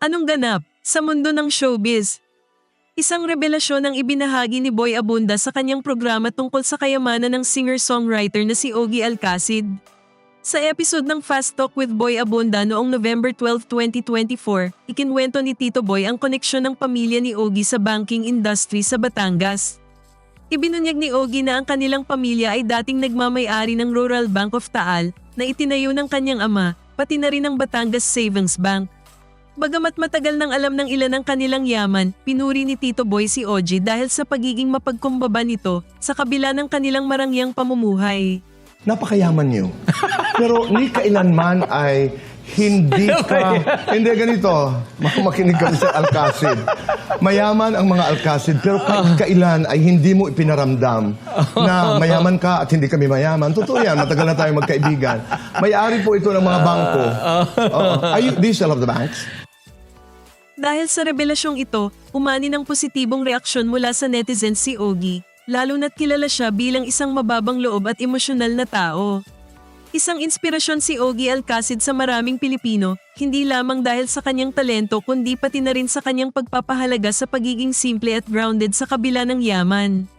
Anong ganap sa mundo ng showbiz? Isang revelasyon ang ibinahagi ni Boy Abunda sa kanyang programa tungkol sa kayamanan ng singer-songwriter na si Ogie Alcacid. Sa episode ng Fast Talk with Boy Abunda noong November 12, 2024, ikinwento ni Tito Boy ang koneksyon ng pamilya ni Ogie sa banking industry sa Batangas. Ibinunyag ni Ogie na ang kanilang pamilya ay dating nagmamay-ari ng Rural Bank of Taal na itinayo ng kanyang ama, pati na rin ang Batangas Savings Bank. Bagamat matagal nang alam ng ilan ang kanilang yaman, pinuri ni Tito Boy si Ogie dahil sa pagiging mapagkumbaba nito sa kabila ng kanilang marangyang pamumuhay. napakayaman niyo. Pero ni kailanman ay hindi ka, hindi ganito, mak- makinig kami sa Alcacid. Mayaman ang mga Alcacid, pero kahit kailan ay hindi mo ipinaramdam na mayaman ka at hindi kami mayaman. Totoo yan, matagal na tayo magkaibigan. May-ari po ito ng mga bangko. Oo. Are you, do you still have the banks? Dahil sa revelasyong ito, umani ng positibong reaksyon mula sa netizens si Ogie, lalo na't kilala siya bilang isang mababang loob at emosyonal na tao. Isang inspirasyon si Ogie Alcacid sa maraming Pilipino, hindi lamang dahil sa kanyang talento kundi pati na rin sa kanyang pagpapahalaga sa pagiging simple at grounded sa kabila ng yaman.